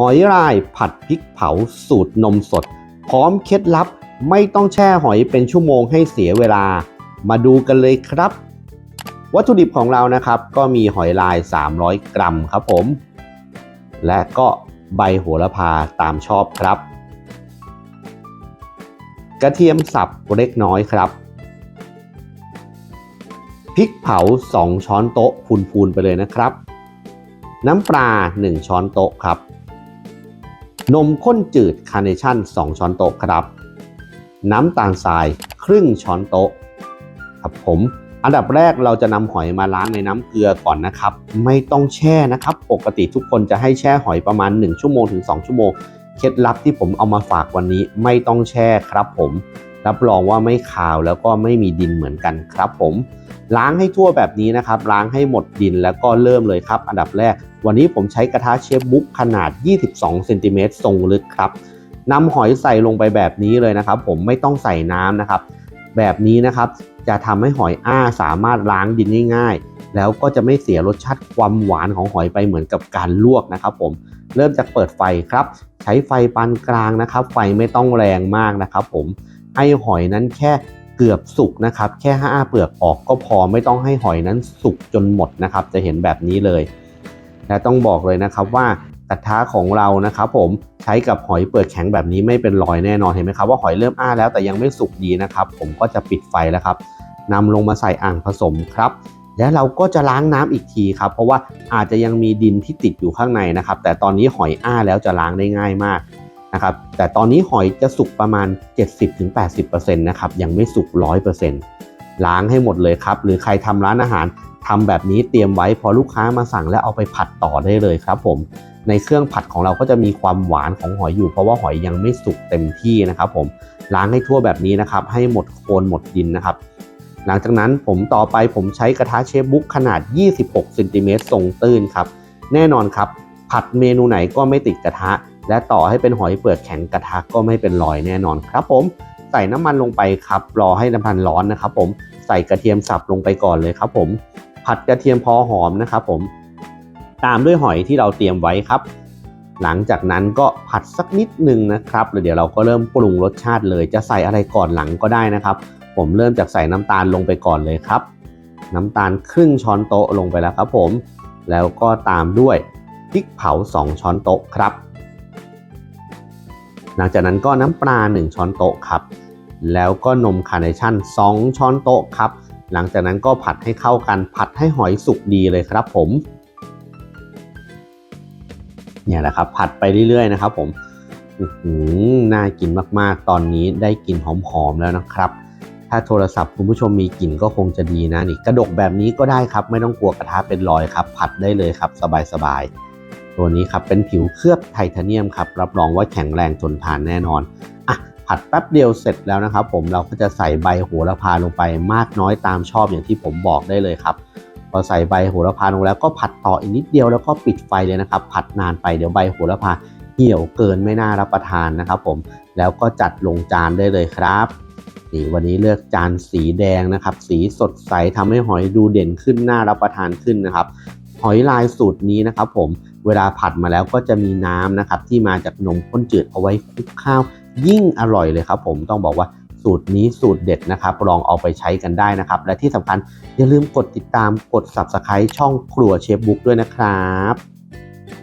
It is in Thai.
หอยลายผัดพริกเผาสูตรนมสด พร้อมเคล็ดลับไม่ต้องแช่หอยเป็นชั่วโมงให้เสียเวลา มาดูกันเลยครับ วัตถุดิบของเรานะครับ ก็มีหอยลาย 300 กรัมครับผม และก็ใบโหระพาตามชอบครับ กระเทียมสับเล็กน้อยครับพริกเผา 2 ช้อนโต๊ะพูนๆไปเลยนะครับ น้ำปลา 1 ช้อนโต๊ะครับ นมข้นจืดคาร์เนชั่น 2 ช้อนโต๊ะครับ น้ำตาลทรายครึ่งช้อนโต๊ะครับผมอันดับแรกเราจะนำหอยมาล้างในน้ำเกลือก่อนนะครับ ไม่ต้องแช่นะครับ ปกติทุกคนจะให้แช่หอยประมาณ 1 ชั่วโมงถึง 2 ชั่วโมงเคล็ดลับที่ผมเอามาฝากวันนี้ไม่ต้องแช่ครับผม รับรองว่าไม่คาวแล้วก็ไม่มีดินเหมือนกันครับผม ล้างให้ทั่วแบบนี้นะครับ ล้างให้หมดดินแล้วก็เริ่มเลยครับ อันดับแรก วันนี้ผมใช้กระทะเชฟบุ๊กขนาด 22เซนติเมตรทรงลึกครับนำหอยใส่ลงไปแบบนี้เลยนะครับ ผมไม่ต้องใส่น้ำนะครับ แบบนี้นะครับจะทำให้หอยอ้าสามารถล้างดินง่ายๆ แล้วก็จะไม่เสียรสชาติความหวานของหอยไปเหมือนกับการลวกนะครับผมเริ่มจากเปิดไฟครับ ใช้ไฟปานกลางนะครับ ไฟไม่ต้องแรงมากนะครับ ผมให้หอยนั้นแค่ เกือบสุกนะครับ แค่ห้าเปลือกออกก็พอไม่ต้องให้หอยนั้นสุกจนหมดนะครับ จะเห็นแบบนี้เลย และต้องบอกเลยนะครับว่ากระทะของเรานะครับ ผมใช้กับหอยเปลือกแข็งแบบนี้ไม่เป็นรอยแน่นอนเห็นไหมครับว่าหอยเริ่มอ้าแล้วแต่ยังไม่สุกดีนะครับ ผมก็จะปิดไฟแล้วครับนำลงมาใส่อ่างผสมครับ แล้วเราก็จะล้างน้ำอีกทีครับ เพราะว่าอาจจะยังมีดินที่ติดอยู่ข้างในนะครับ แต่ตอนนี้หอยอ้าแล้วจะล้างได้ง่ายมาก นะครับแต่ตอนนี้หอยจะสุกประมาณ 70-80%นะครับยังไม่สุก 100%ล้างให้หมดเลยครับ หรือใครทำร้านอาหารทำแบบนี้เตรียมไว้พอลูกค้ามาสั่งแล้วเอาไปผัดต่อได้เลยครับผมในเครื่องผัดของเราก็จะมีความหวานของหอยอยู่ เพราะว่าหอยยังไม่สุกเต็มที่นะครับผมล้างให้ทั่วแบบนี้นะครับให้หมดโคลนหมดดินนะครับ หลังจากนั้นผมต่อไปผมใช้กระทะเชฟบุ๊กขนาด 26เซนติเมตรทรงตื้นครับแน่นอนครับ ผัดเมนูไหนก็ไม่ติดกระทะ และต่อให้เป็นหอยเปลือกแข็งกระทะก็ไม่เป็นรอยแน่นอนครับผม ใส่น้ำมันลงไปครับ รอให้น้ำมันร้อนนะครับผมใส่กระเทียมสับลงไปก่อนเลยครับผม ผัดกระเทียมพอหอมนะครับผม ตามด้วยหอยที่เราเตรียมไว้ครับ หลังจากนั้นก็ผัดสักนิดนึงนะครับแล้วเดี๋ยวเราก็เริ่มปรุงรสชาติเลย จะใส่อะไรก่อนหลังก็ได้นะครับ ผมเริ่มจากใส่น้ำตาลลงไปก่อนเลยครับ น้ำตาลครึ่งช้อนโต๊ะลงไปแล้วครับผม แล้วก็ตามด้วยพริกเผา 2 ช้อนโต๊ะครับ หลังจากนั้นก็น้ำปลา 1 ช้อนโต๊ะครับ แล้วก็นมคาร์เนชั่น 2 ช้อนโต๊ะครับ หลังจากนั้นก็ผัดให้เข้ากัน ผัดให้หอยสุกดีเลยครับผม เนี่ยแหละครับ ผัดไปเรื่อยๆนะครับผมหือน่ากินมากๆ ตอนนี้ได้กลิ่นหอมๆแล้วนะครับ ถ้าโทรศัพท์คุณผู้ชมมีกลิ่นก็คงจะดีนะนี่กระดกแบบนี้ก็ได้ครับ ไม่ต้องกลัวกระทะเป็นรอยครับ ผัดได้เลยครับสบายๆ ตัวนี้ครับเป็นผิวเคลือบไทเทเนียมครับรับรองว่าแข็งแรงทนทานแน่นอนอะผัดแป๊บเดียวเสร็จแล้วนะครับผมเราก็จะใส่ใบโหระพาลงไปมากน้อยตามชอบอย่างที่ผมบอกได้เลยครับพอใส่ใบโหระพาลงแล้วก็ผัดต่ออีกนิดเดียวแล้วก็ปิดไฟเลยนะครับ ผัดนานไปเดี๋ยวใบโหระพาเหี่ยวเกินไม่น่ารับประทานนะครับผมแล้วก็จัดลงจานได้เลยครับนี่วันนี้เลือกจานสีแดงนะครับ สีสดใสทำให้หอยดูเด่นขึ้นน่ารับประทานขึ้นนะครับ หอยลายสูตรนี้นะครับผม เวลาผัดมาแล้วก็จะมีน้ำนะครับที่มาจากนมข้นจืดเอาไว้คลุกข้าว ยิ่งอร่อยเลยครับผมต้องบอกว่าสูตรนี้สูตรเด็ดนะครับ ลองเอาไปใช้กันได้นะครับ และที่สำคัญอย่าลืมกดติดตามกด Subscribe ช่องครัวเชฟบุ๊กด้วยนะครับ